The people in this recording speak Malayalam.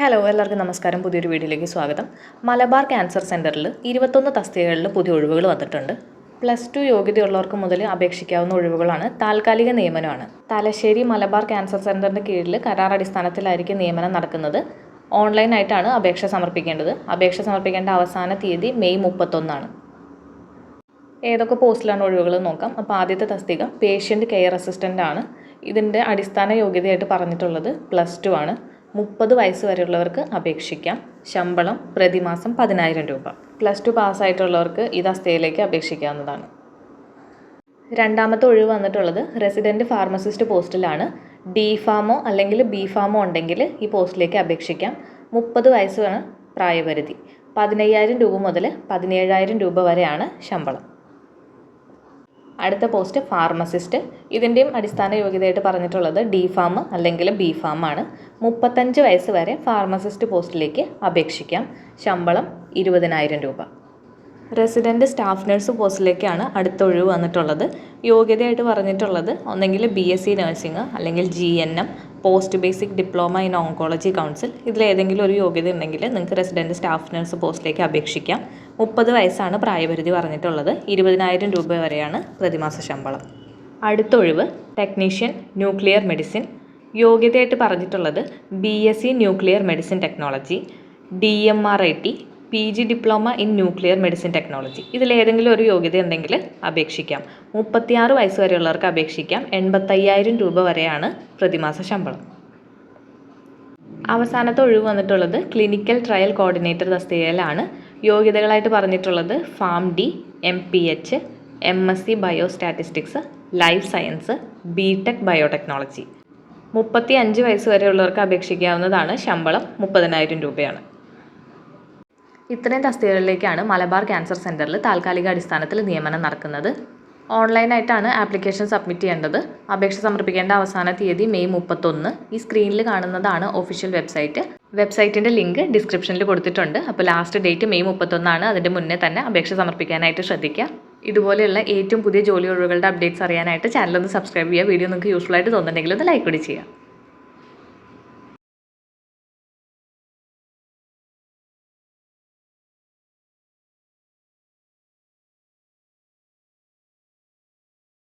ഹലോ എല്ലാവർക്കും നമസ്കാരം. പുതിയൊരു വീഡിയോയിലേക്ക് സ്വാഗതം. മലബാർ ക്യാൻസർ സെന്ററിൽ ഇരുപത്തൊന്ന് തസ്തികകളിൽ പുതിയ ഒഴിവുകൾ വന്നിട്ടുണ്ട്. പ്ലസ് ടു യോഗ്യതയുള്ളവർക്ക് മുതൽ അപേക്ഷിക്കാവുന്ന ഒഴിവുകളാണ് താൽക്കാലിക നിയമനമാണ്. തലശ്ശേരി മലബാർ ക്യാൻസർ സെന്ററിന്റെ കീഴിൽ കരാർ അടിസ്ഥാനത്തിലായിരിക്കും നിയമനം നടക്കുന്നത്. ഓൺലൈനായിട്ടാണ് അപേക്ഷ സമർപ്പിക്കേണ്ടത്. അപേക്ഷ സമർപ്പിക്കേണ്ട അവസാന തീയതി മെയ് മുപ്പത്തൊന്നാണ്. ഏതൊക്കെ പോസ്റ്റിലാണ് ഒഴിവുകൾ നോക്കാം. അപ്പോൾ ആദ്യത്തെ തസ്തിക പേഷ്യന്റ് കെയർ അസിസ്റ്റന്റ് ആണ്. ഇതിന്റെ അടിസ്ഥാന യോഗ്യതയായിട്ട് പറഞ്ഞിട്ടുള്ളത് പ്ലസ് ടു ആണ്. മുപ്പത് വയസ്സ് വരെയുള്ളവർക്ക് അപേക്ഷിക്കാം. ശമ്പളം പ്രതിമാസം പതിനായിരം രൂപ. പ്ലസ് ടു പാസ്സായിട്ടുള്ളവർക്ക് ഇത് അസ്ഥയിലേക്ക് അപേക്ഷിക്കാവുന്നതാണ്. രണ്ടാമത്തെ ഒഴിവ് വന്നിട്ടുള്ളത് റെസിഡന്റ് ഫാർമസിസ്റ്റ് പോസ്റ്റിലാണ്. ഡി ഫാമോ അല്ലെങ്കിൽ ബി ഫാമോ ഉണ്ടെങ്കിൽ ഈ പോസ്റ്റിലേക്ക് അപേക്ഷിക്കാം. മുപ്പത് വയസ്സാണ് പ്രായപരിധി. പതിനയ്യായിരം രൂപ മുതൽ പതിനേഴായിരം രൂപ വരെയാണ് ശമ്പളം. അടുത്ത പോസ്റ്റ് ഫാർമസിസ്റ്റ് ഇതിന്റെയും അടിസ്ഥാന യോഗ്യതയായിട്ട് പറഞ്ഞിട്ടുള്ളത് ഡി ഫാം അല്ലെങ്കിൽ ബി ഫാം ആണ്. മുപ്പത്തഞ്ച് വയസ്സ് വരെ ഫാർമസിസ്റ്റ് പോസ്റ്റിലേക്ക് അപേക്ഷിക്കാം. ശമ്പളം ഇരുപതിനായിരം രൂപ. റെസിഡന്റ് സ്റ്റാഫ് നഴ്സ് പോസ്റ്റിലേക്കാണ് അടുത്ത ഒഴിവ് വന്നിട്ടുള്ളത്. യോഗ്യതയായിട്ട് പറഞ്ഞിട്ടുള്ളത് ഒന്നെങ്കിൽ ബി എസ് സി നഴ്സിംഗ് അല്ലെങ്കിൽ G N M post basic diploma in oncology council ഇതിലേതെങ്കിലും ഒരു യോഗ്യത ഉണ്ടെങ്കിൽ നിങ്ങൾക്ക് റെസിഡന്റ് സ്റ്റാഫ് നഴ്സ് പോസ്റ്റിലേക്ക് അപേക്ഷിക്കാം. മുപ്പത് വയസ്സാണ് പ്രായപരിധി പറഞ്ഞിട്ടുള്ളത്. ഇരുപതിനായിരം രൂപ വരെയാണ് പ്രതിമാസ ശമ്പളം. അടുത്ത ഒഴിവ് ടെക്നീഷ്യൻ ന്യൂക്ലിയർ മെഡിസിൻ യോഗ്യതയായിട്ട് പറഞ്ഞിട്ടുള്ളത് B S C nuclear medicine technology D M R I T P G diploma in nuclear medicine technology ഇതിലേതെങ്കിലും ഒരു യോഗ്യത ഉണ്ടെങ്കിൽ അപേക്ഷിക്കാം. മുപ്പത്തിയാറ് വയസ്സ് വരെയുള്ളവർക്ക് അപേക്ഷിക്കാം. എൺപത്തയ്യായിരം രൂപ വരെയാണ് പ്രതിമാസ ശമ്പളം. അവസാനത്തെ ഒഴിവ് വന്നിട്ടുള്ളത് ക്ലിനിക്കൽ ട്രയൽ കോർഡിനേറ്റർ തസ്തികയിലാണ് യോഗ്യതകളായിട്ട് പറഞ്ഞിട്ടുള്ളത് pharm D M P H M S C biostatistics life science B tech biotechnology മുപ്പത്തി അഞ്ച് വയസ്സ് വരെയുള്ളവർക്ക് അപേക്ഷിക്കാവുന്നതാണ് ശമ്പളം മുപ്പതിനായിരം രൂപയാണ്. ഇത്രയും തസ്തികകളിലേക്കാണ് മലബാർ ക്യാൻസർ സെന്ററിൽ താൽക്കാലിക അടിസ്ഥാനത്തിൽ നിയമനം നടക്കുന്നത്. ഓൺലൈനായിട്ടാണ് ആപ്ലിക്കേഷൻ സബ്മിറ്റ് ചെയ്യേണ്ടത്. അപേക്ഷ സമർപ്പിക്കേണ്ട അവസാന തീയതി മെയ് മുപ്പത്തൊന്ന്. ഈ സ്ക്രീനിൽ കാണുന്നതാണ് ഒഫീഷ്യൽ വെബ്സൈറ്റ് വെബ്സൈറ്റിന്റെ ലിങ്ക് ഡിസ്ക്രിപ്ഷനിൽ കൊടുത്തിട്ടുണ്ട്. അപ്പോൾ ലാസ്റ്റ് ഡേറ്റ് മെയ് മുപ്പത്തൊന്നാണ്. അതിന്റെ മുന്നേ തന്നെ അപേക്ഷ സമർപ്പിക്കാനായിട്ട് ശ്രദ്ധിക്കുക. ഇതുപോലെയുള്ള ഏറ്റവും പുതിയ ജോലി ഒഴിവുകളുടെ അപ്ഡേറ്റ്സ് അറിയാനായിട്ട് ചാനൽ ഒന്ന് സബ്സ്ക്രൈബ് ചെയ്യുക. വീഡിയോ നിങ്ങൾക്ക് യൂസ്ഫുൾ ആയിട്ട് തോന്നുന്നുണ്ടെങ്കിൽ ഒന്ന് ലൈക്ക് കൂടി ചെയ്യുക.